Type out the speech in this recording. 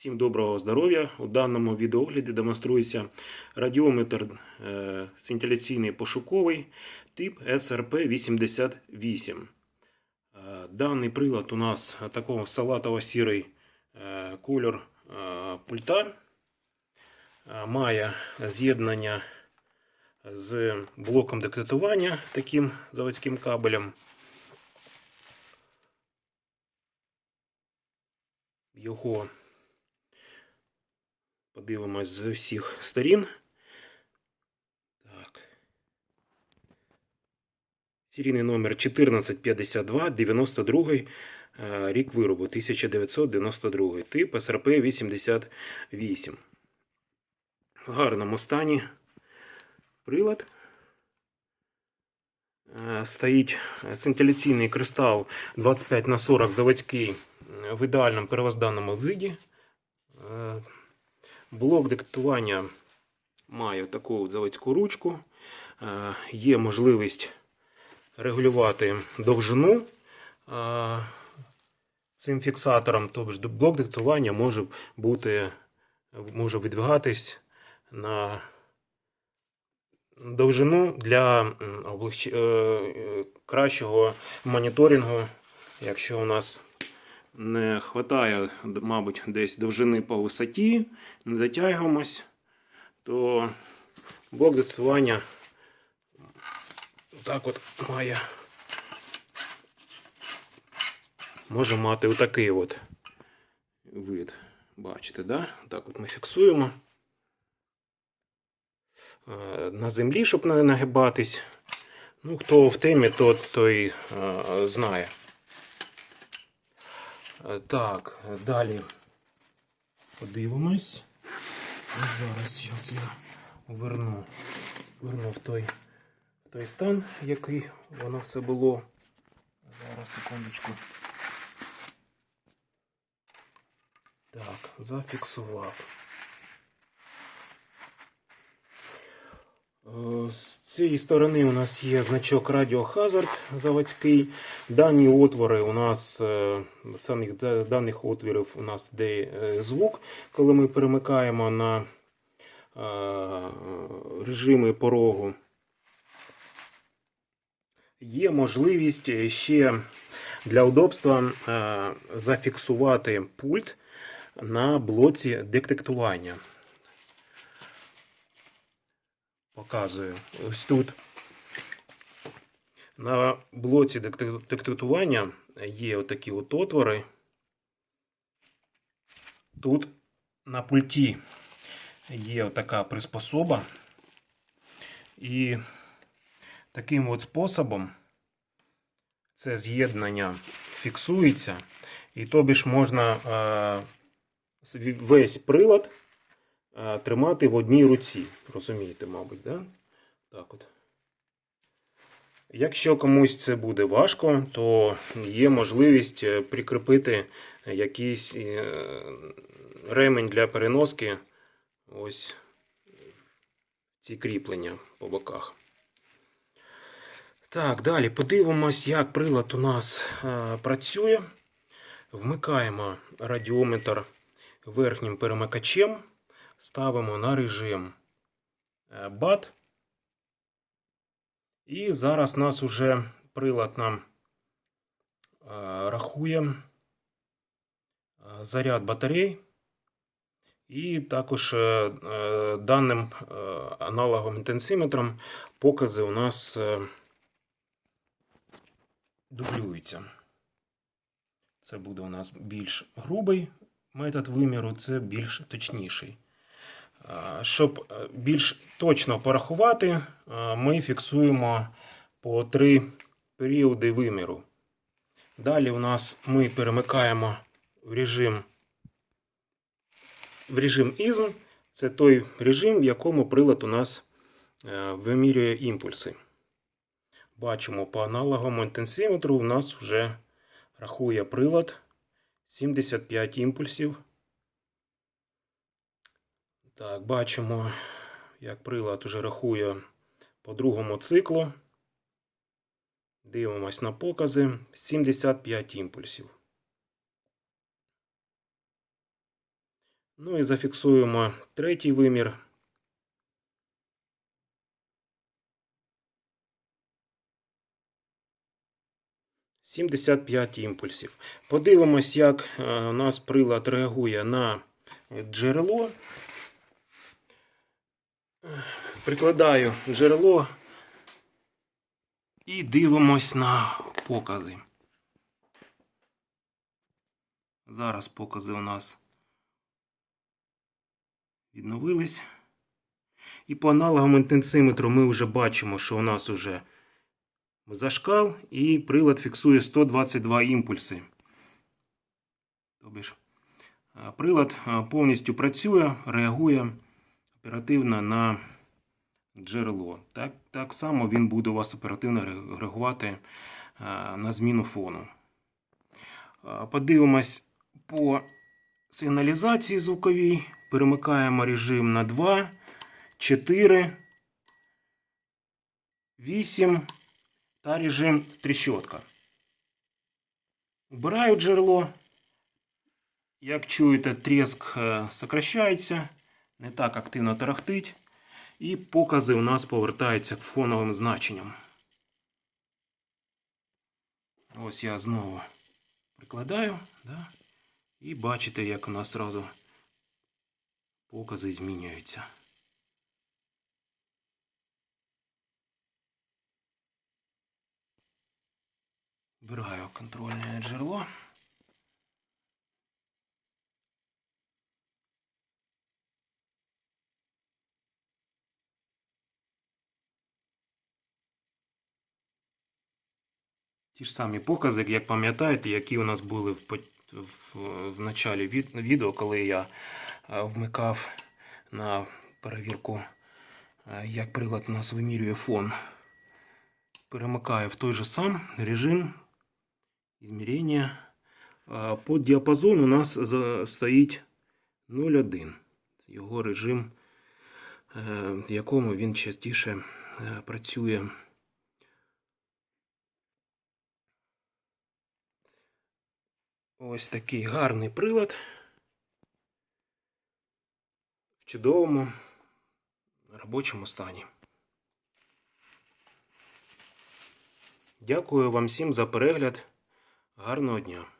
Всім доброго здоров'я! У даному відеогляді демонструється радіометр е, синтеляційний пошуковий тип SRP88. Е, Даний прилад у нас такого салатово-сірий е, кольор пульта. Має з'єднання з блоком дектатування таким заводським кабелем. Його Подивимось з усіх сторін. Так. Серійний номер 1452 92 е, рік виробу 1992 тип СРП 88. В гарному стані прилад. Е, Стоїть синтеляційний кристал 25 на 40 заводський е, в ідеальному первозданному виді. Блок диктування має таку заводську ручку. Е, Є можливість регулювати довжину е, цим фіксатором. Тобто блок диктування може бути, може видвигатись на довжину для е, кращого моніторингу, якщо у нас не вистачає, мабуть, десь довжини по висоті, не дотягуємось, то блок датування так от має. Може мати отакий от вид. Бачите, да? Так от ми фіксуємо. Е, На землі, щоб не нагибатись. Ну, хто в темі, то, той е, знає. Е, Так, далі подивимось. Зараз зараз я верну, верну в той, той стан, який воно все було. Зараз секундочку. Так, зафіксував. З цієї сторони у нас є значок Radio Hazard заводський. Дані отвори у нас е, самих даних отворів у нас де е, звук, коли ми перемикаємо на е, режими порогу. Є можливість ще для удобства е, зафіксувати пульт на блоці детектування. Показую. Ось тут на блоці дек- є отакі от отвори. Тут на пульті є отака приспособа. І таким от способом це з'єднання фіксується. І тобі ж можна е, весь прилад тримати в одній руці. Розумієте, мабуть, да? так от. Якщо комусь це буде важко, то є можливість е, прикріпити якийсь е, ремень для переноски. Ось ці кріплення по боках. Так, далі подивимось, як прилад у нас е, працює. Вмикаємо радіометр верхнім перемикачем, ставимо на режим е, BAT. І зараз нас уже прилад нам е, рахує е, заряд батарей. І також е, е, даним е, аналогом інтенсиметром покази у нас е, дублюються. Це буде у нас більш грубий метод виміру, це більш точніший. Щоб е, більш точно порахувати, е, ми фіксуємо по три періоди виміру. Далі у нас ми перемикаємо в режим в режим ізм. Це той режим, в якому прилад у нас е, вимірює імпульси. Бачимо по аналоговому інтенсиметру у нас вже рахує прилад 75 імпульсів. Так, бачимо, як прилад вже рахує по другому циклу. Дивимось на покази 75 імпульсів. Ну і зафіксуємо третій вимір. Сімдесят п'ять імпульсів. Подивимось, як е, у нас прилад реагує на джерело. Прикладаю джерело і дивимось на покази. Зараз покази у нас відновились. І по аналогам інтенсиметру ми вже бачимо, що у нас вже зашкал і прилад фіксує 122 імпульси. Е, прилад повністю працює, реагує оперативно на джерело. Так, так само він буде у вас оперативно реагувати е, на зміну фону. Подивимось по сигналізації звуковій. Перемикаємо режим на 2, 4, 8 та режим тріщотка. Вбираю джерело. Як чуєте, тріск е, сокращається, не так активно тарахтить. І покази у нас повертаються к фоновим значенням. Ось я знову прикладаю, да? і бачите, як у нас одразу покази змінюються. Вбираю контрольне джерело. Ті ж самі покази, як пам'ятаєте, які у нас були в, в, в началі від, відео, коли я е, вмикав на перевірку, е, як прилад у нас вимірює фон. Перемикаю в той же сам режим измерения. Е, По діапазону у нас стоїть 0,1. Його режим, в якому він частіше працює. Ось такий гарний прилад. В чудовому робочому стані. Дякую вам всім за перегляд. Гарного дня!